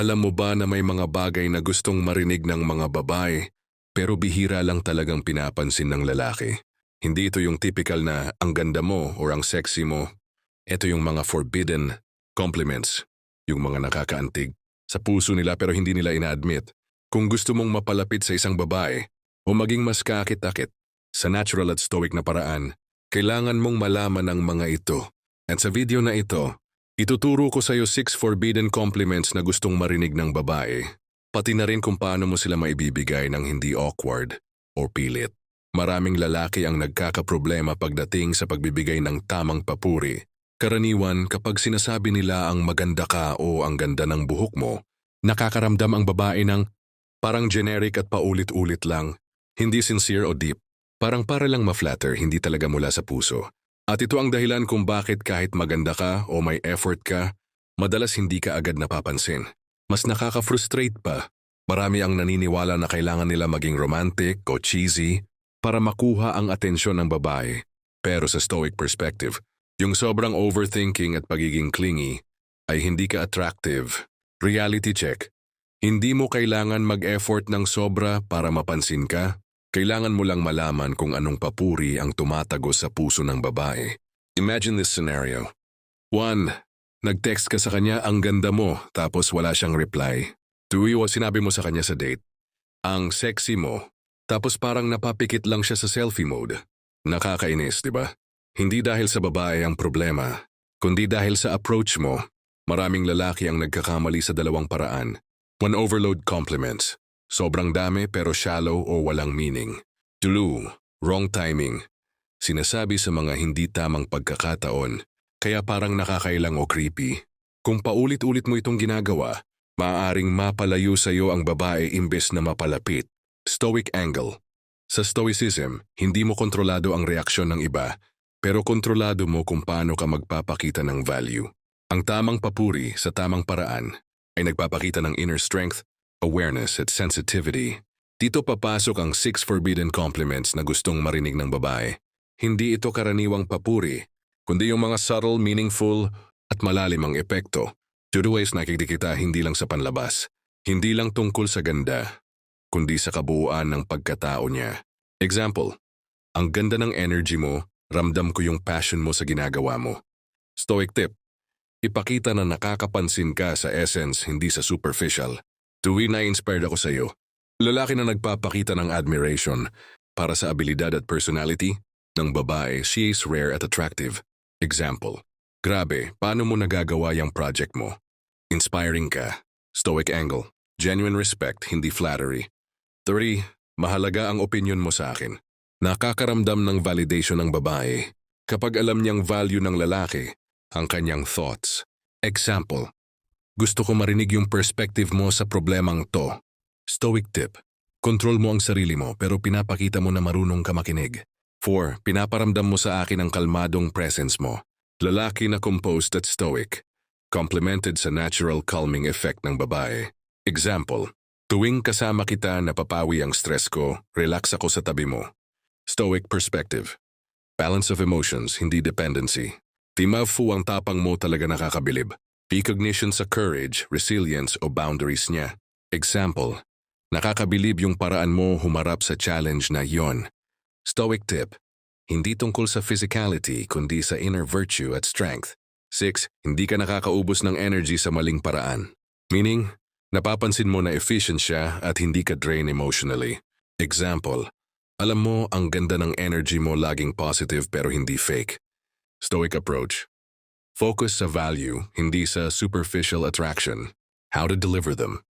Alam mo ba na may mga bagay na gustong marinig ng mga babae, pero bihira lang talagang pinapansin ng lalaki? Hindi ito yung typical na ang ganda mo or ang sexy mo. Ito yung mga forbidden compliments, yung mga nakakaantig sa puso nila pero hindi nila ina-admit. Kung gusto mong mapalapit sa isang babae o maging mas kakit-akit sa natural at stoic na paraan, kailangan mong malaman ang mga ito. At sa video na ito, ituturo ko sa iyo 6 forbidden compliments na gustong marinig ng babae. Pati na rin kung paano mo sila maibibigay ng hindi awkward o pilit. Maraming lalaki ang nagkakaproblema pagdating sa pagbibigay ng tamang papuri. Karaniwan kapag sinasabi nila ang maganda ka o ang ganda ng buhok mo, nakakaramdam ang babae ng parang generic at paulit-ulit lang, hindi sincere o deep. Parang para lang ma-flatter, hindi talaga mula sa puso. At ito ang dahilan kung bakit kahit maganda ka o may effort ka, madalas hindi ka agad napapansin. Mas nakaka-frustrate pa. Marami ang naniniwala na kailangan nila maging romantic o cheesy para makuha ang atensyon ng babae. Pero sa stoic perspective, yung sobrang overthinking at pagiging clingy ay hindi ka attractive. Reality check. Hindi mo kailangan mag-effort ng sobra para mapansin ka. Kailangan mo lang malaman kung anong papuri ang tumatagos sa puso ng babae. Imagine this scenario. 1. Nag-text ka sa kanya ang ganda mo tapos wala siyang reply. 2. Sinabi mo sa kanya sa date. Ang sexy mo. Tapos parang napapikit lang siya sa selfie mode. Nakakainis, di ba? Hindi dahil sa babae ang problema, kundi dahil sa approach mo. Maraming lalaki ang nagkakamali sa dalawang paraan. One overload compliments. Sobrang dami pero shallow o walang meaning. Two, wrong timing. Sinasabi sa mga hindi tamang pagkakataon, kaya parang nakakailang o creepy. Kung paulit-ulit mo itong ginagawa, maaaring mapalayo sa iyo ang babae imbes na mapalapit. Stoic angle. Sa stoicism, hindi mo kontrolado ang reaksyon ng iba, pero kontrolado mo kung paano ka magpapakita ng value. Ang tamang papuri sa tamang paraan ay nagpapakita ng inner strength, awareness at sensitivity. Dito papasok ang six forbidden compliments na gustong marinig ng babae. Hindi ito karaniwang papuri, kundi yung mga subtle, meaningful at malalim ang epekto. Tuduways nakikita hindi lang sa panlabas, hindi lang tungkol sa ganda, kundi sa kabuuan ng pagkatao niya. Example, ang ganda ng energy mo, ramdam ko yung passion mo sa ginagawa mo. Stoic tip, ipakita na nakakapansin ka sa essence hindi sa superficial. Tuwi na inspired ako sa iyo. Lalaki na nagpapakita ng admiration para sa abilidad at personality ng babae, she is rare at attractive. Example, grabe, paano mo nagagawa yung project mo? Inspiring ka. Stoic angle. Genuine respect, hindi flattery. 3. Mahalaga ang opinion mo sa akin. Nakakaramdam ng validation ng babae kapag alam niyang value ng lalaki ang kanyang thoughts. Example, gusto ko marinig yung perspective mo sa problemang to. Stoic tip. Control mo ang sarili mo pero pinapakita mo na marunong ka makinig. 4. Pinaparamdam mo sa akin ang kalmadong presence mo. Lalaki na composed at stoic. Complemented sa natural calming effect ng babae. Example, tuwing kasama kita napapawi ang stress ko, relax ako sa tabi mo. Stoic perspective. Balance of emotions, hindi dependency. Timafu ang tapang mo talaga nakakabilib. Recognition sa courage, resilience o boundaries niya. Example, nakakabilib yung paraan mo humarap sa challenge na yon. Stoic tip, hindi tungkol sa physicality kundi sa inner virtue at strength. 6. Hindi ka nakakaubos ng energy sa maling paraan. Meaning, napapansin mo na efficient siya at hindi ka drain emotionally. Example, alam mo ang ganda ng energy mo laging positive pero hindi fake. Stoic approach. Focus sa value, hindi sa superficial attraction. How to deliver them.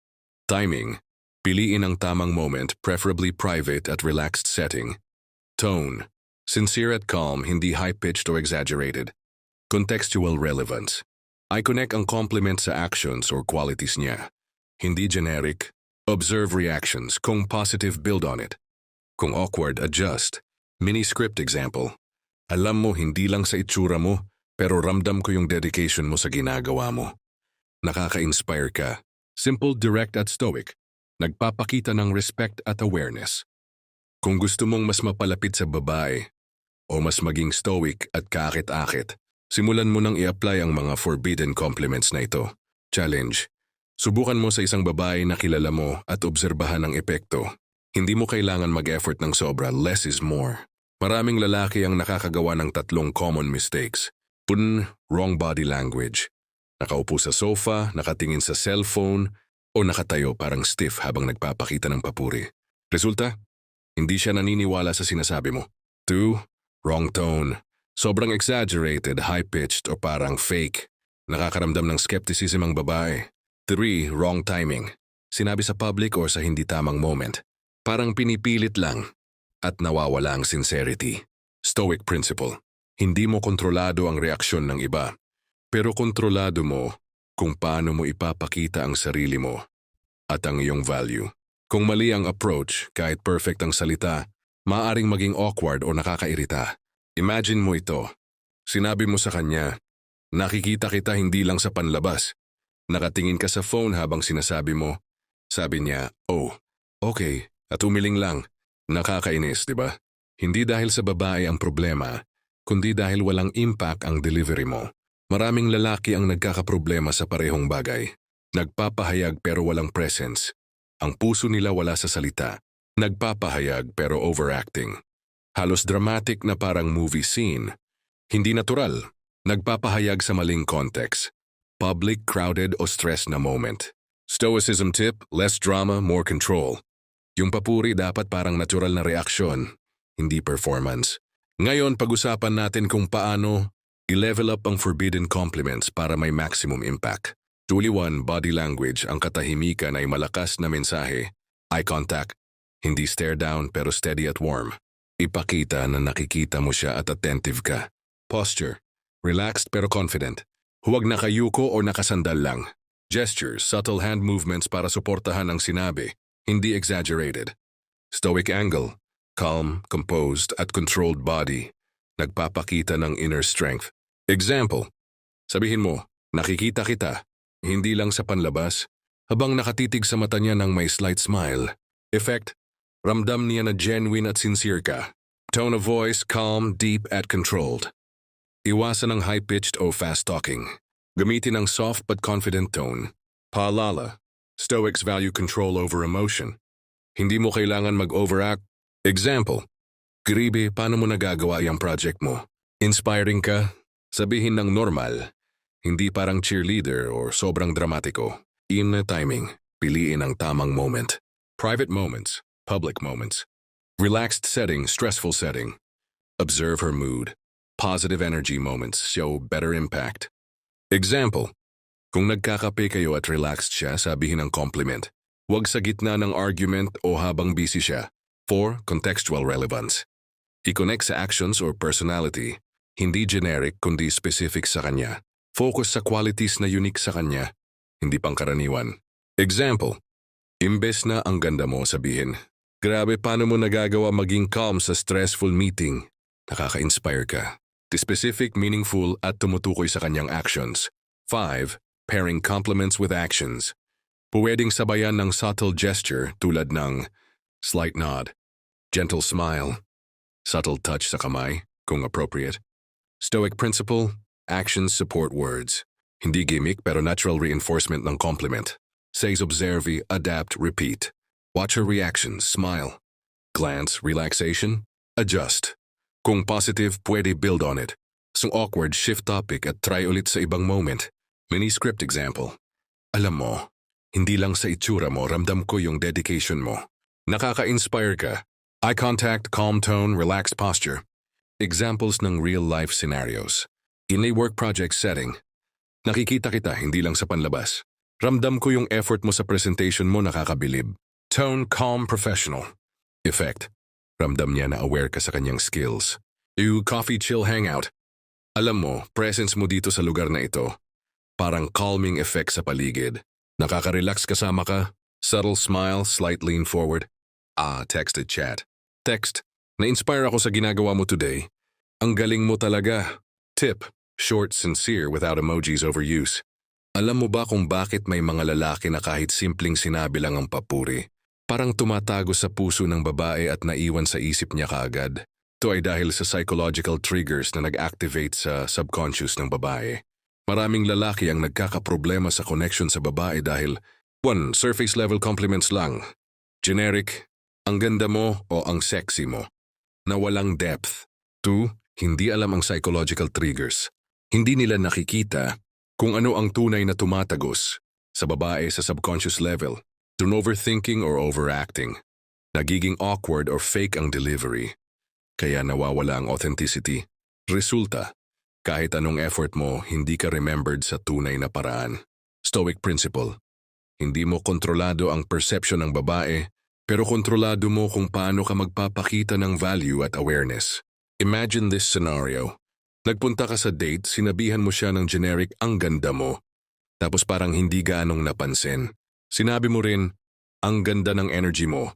Timing. Piliin ang tamang moment, preferably private at relaxed setting. Tone. Sincere at calm, hindi high-pitched or exaggerated. Contextual relevance. I connect ang compliment sa actions or qualities niya. Hindi generic. Observe reactions. Kung positive, build on it. Kung awkward, adjust. Mini-script example. Alam mo, hindi lang sa itsura mo, pero ramdam ko yung dedication mo sa ginagawa mo. Nakaka-inspire ka. Simple, direct at stoic. Nagpapakita ng respect at awareness. Kung gusto mong mas mapalapit sa babae o mas maging stoic at kakit-akit, simulan mo nang i-apply ang mga forbidden compliments na ito. Challenge. Subukan mo sa isang babae na kilala mo at obserbahan ang epekto. Hindi mo kailangan mag-effort ng sobra, less is more. Maraming lalaki ang nakakagawa ng tatlong common mistakes. Un, wrong body language. Nakaupo sa sofa, nakatingin sa cellphone, o nakatayo parang stiff habang nagpapakita ng papuri. Resulta? Hindi siya naniniwala sa sinasabi mo. Two, wrong tone. Sobrang exaggerated, high-pitched o parang fake. Nakakaramdam ng skepticism ang babae. Three, wrong timing. Sinabi sa public or sa hindi tamang moment. Parang pinipilit lang at nawawala ang sincerity. Stoic principle. Hindi mo kontrolado ang reaksyon ng iba, pero kontrolado mo kung paano mo ipapakita ang sarili mo at ang iyong value. Kung mali ang approach, kahit perfect ang salita, maaring maging awkward o nakakairita. Imagine mo ito. Sinabi mo sa kanya, nakikita kita hindi lang sa panlabas. Nakatingin ka sa phone habang sinasabi mo. Sabi niya, oh, okay, at umiling lang. Nakakainis, di ba? Hindi dahil sa babae ang problema, kundi dahil walang impact ang delivery mo. Maraming lalaki ang nagkakaproblema sa parehong bagay. Nagpapahayag pero walang presence. Ang puso nila wala sa salita. Nagpapahayag pero overacting. Halos dramatic na parang movie scene. Hindi natural. Nagpapahayag sa maling context. Public, crowded o stress na moment. Stoicism tip, less drama, more control. Yung papuri dapat parang natural na reaksyon, hindi performance. Ngayon, pag-usapan natin kung paano i-level up ang forbidden compliments para may maximum impact. One, body language, ang katahimikan ay malakas na mensahe. Eye contact, hindi stare down pero steady at warm. Ipakita na nakikita mo siya at attentive ka. Posture, relaxed pero confident. Huwag nakayuko o nakasandal lang. Gestures, subtle hand movements para suportahan ang sinabi, hindi exaggerated. Stoic angle, calm, composed at controlled body. Nagpapakita ng inner strength. Example, sabihin mo, nakikita kita, hindi lang sa panlabas, habang nakatitig sa mata niya ng may slight smile. Effect, ramdam niya na genuine at sincere ka. Tone of voice, calm, deep at controlled. Iwasan ang high-pitched o fast-talking. Gamitin ang soft but confident tone. Paalala, Stoics value control over emotion. Hindi mo kailangan mag-overact. Example, Gribe, paano mo nagagawa yung project mo? Inspiring ka? Sabihin ng normal. Hindi parang cheerleader or sobrang dramatiko. In na timing, piliin ang tamang moment. Private moments, public moments. Relaxed setting, stressful setting. Observe her mood. Positive energy moments show better impact. Example, kung nagkakape kayo at relaxed siya, sabihin ang compliment. Huwag sa gitna ng argument o habang busy siya. 4. Contextual relevance. I-connect sa actions or personality, hindi generic kundi specific sa kanya. Focus sa qualities na unique sa kanya, hindi pangkaraniwan. Example, imbes na ang ganda mo sabihin, Grabe paano mo nagagawa maging calm sa stressful meeting. Nakaka-inspire ka. Specific, meaningful at tumutukoy sa kanyang actions. 5 pairing compliments with actions. Pwedeng sabayan ng subtle gesture tulad ng slight nod, gentle smile, subtle touch sa kamay, kung appropriate. Stoic principle, actions support words. Hindi gimmick pero natural reinforcement ng compliment. Says observe, adapt, repeat. Watch her reactions, smile. Glance, relaxation, adjust. Kung positive, pwede build on it. Kung awkward, shift topic at try ulit sa ibang moment. Mini script example. Alam mo, hindi lang sa itsura mo, ramdam ko yung dedication mo. Nakaka-inspire ka. Eye contact, calm tone, relaxed posture. Examples ng real-life scenarios. In a work project setting, nakikita kita hindi lang sa panlabas. Ramdam ko yung effort mo sa presentation mo nakakabilib. Tone, calm, professional. Effect. Ramdam niya na aware ka sa kanyang skills. You coffee chill hangout. Alam mo, presence mo dito sa lugar na ito. Parang calming effect sa paligid. Nakaka-relax kasama ka. Subtle smile, slight lean forward. Ah, texted chat. Text. Na-inspire ako sa ginagawa mo today. Ang galing mo talaga. Tip. Short, sincere, without emojis overuse. Alam mo ba kung bakit may mga lalaki na kahit simpleng sinabi lang ang papuri? Parang tumatago sa puso ng babae at naiwan sa isip niya kaagad. Ito ay dahil sa psychological triggers na nag-activate sa subconscious ng babae. Maraming lalaki ang nagkakaproblema sa connection sa babae dahil 1. Surface level compliments lang. Generic, ang ganda mo o ang sexy mo. Na walang depth. 2. Hindi alam ang psychological triggers. Hindi nila nakikita kung ano ang tunay na tumatagos sa babae sa subconscious level. Dun overthinking or overacting. Nagiging awkward or fake ang delivery. Kaya nawawala ang authenticity. Resulta, kahit anong effort mo, hindi ka remembered sa tunay na paraan. Stoic principle. Hindi mo kontrolado ang perception ng babae, pero kontrolado mo kung paano ka magpapakita ng value at awareness. Imagine this scenario. Nagpunta ka sa date, sinabihan mo siya ng generic, ang ganda mo. Tapos parang hindi gaanong napansin. Sinabi mo rin, ang ganda ng energy mo.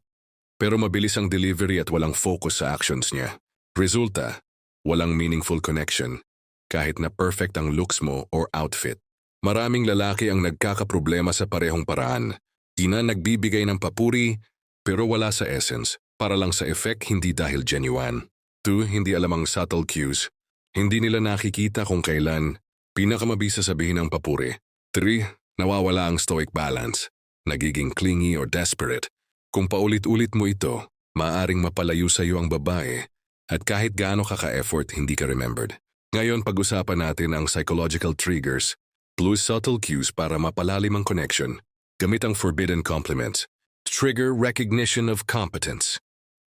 Pero mabilis ang delivery at walang focus sa actions niya. Resulta, walang meaningful connection. Kahit na perfect ang looks mo or outfit. Maraming lalaki ang nagkakaproblema sa parehong paraan. Di na nagbibigay ng papuri, pero wala sa essence. Para lang sa effect, hindi dahil genuine. 2. Hindi alam ang subtle cues. Hindi nila nakikita kung kailan pinakamabisa sabihin ang papuri. 3. Nawawala ang stoic balance. Nagiging clingy or desperate. Kung paulit-ulit mo ito, maaring mapalayo sa iyo ang babae at kahit gaano ka ka-effort, hindi ka remembered. Ngayon pag-usapan natin ang psychological triggers plus subtle cues para mapalalim ang connection. Gamit ang forbidden compliments. Trigger recognition of competence.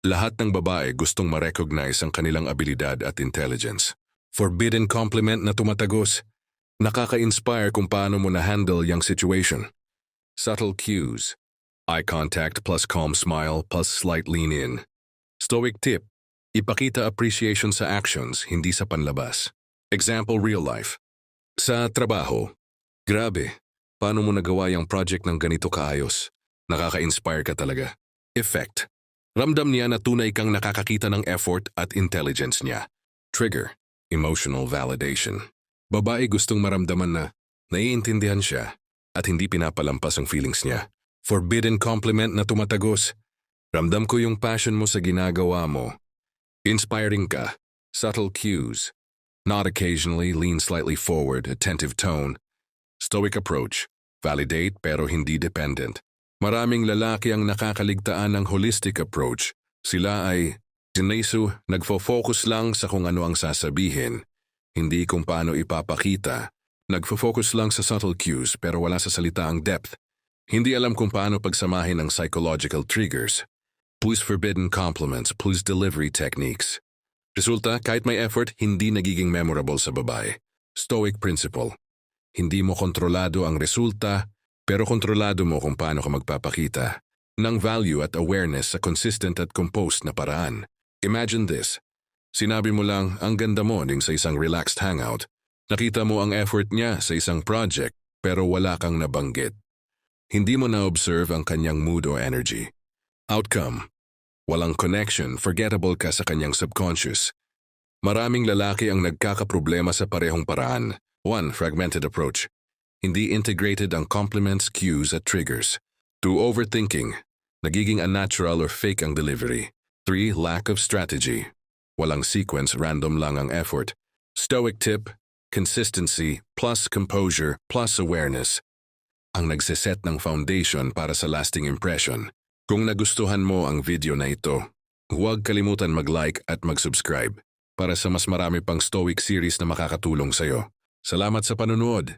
Lahat ng babae gustong ma-recognize ang kanilang abilidad at intelligence. Forbidden compliment na tumatagos. Nakaka-inspire kung paano mo na-handle yung situation. Subtle cues. Eye contact plus calm smile plus slight lean in. Stoic tip. Ipakita appreciation sa actions, hindi sa panlabas. Example real life. Sa trabaho. Grabe, paano mo nagawa yung project ng ganito kaayos? Nakaka-inspire ka talaga. Effect. Ramdam niya na tunay kang nakakakita ng effort at intelligence niya. Trigger. Emotional validation. Babae gustong maramdaman na naiintindihan siya at hindi pinapalampas ang feelings niya. Forbidden compliment na tumatagos. Ramdam ko yung passion mo sa ginagawa mo. Inspiring ka. Subtle cues. Not occasionally, lean slightly forward, attentive tone. Stoic approach. Validate pero hindi dependent. Maraming lalaki ang nakakaligtaan ng holistic approach. Sila ay, sinesu, nagfo-focus lang sa kung ano ang sasabihin, hindi kung paano ipapakita. Nagfo-focus lang sa subtle cues pero wala sa salita ang depth. Hindi alam kung paano pagsamahin ang psychological triggers. Plus forbidden compliments, plus delivery techniques. Resulta, kahit may effort, hindi nagiging memorable sa babae. Stoic principle. Hindi mo kontrolado ang resulta, pero kontrolado mo kung paano ka magpapakita ng value at awareness sa consistent at composed na paraan. Imagine this. Sinabi mo lang, ang ganda mo ding sa isang relaxed hangout. Nakita mo ang effort niya sa isang project, pero wala kang nabanggit. Hindi mo na-observe ang kanyang mood o energy. Outcome. Walang connection, forgettable ka sa kanyang subconscious. Maraming lalaki ang nagkakaproblema sa parehong paraan. 1. Fragmented approach. Hindi integrated ang compliments, cues at triggers. 2. Overthinking. Nagiging unnatural or fake ang delivery. 3. Lack of strategy. Walang sequence, random lang ang effort. Stoic tip, consistency plus composure plus awareness. Ang nagsiset ng foundation para sa lasting impression. Kung nagustuhan mo ang video na ito, huwag kalimutan mag-like at mag-subscribe para sa mas marami pang Stoic series na makakatulong sa'yo. Salamat sa panunood.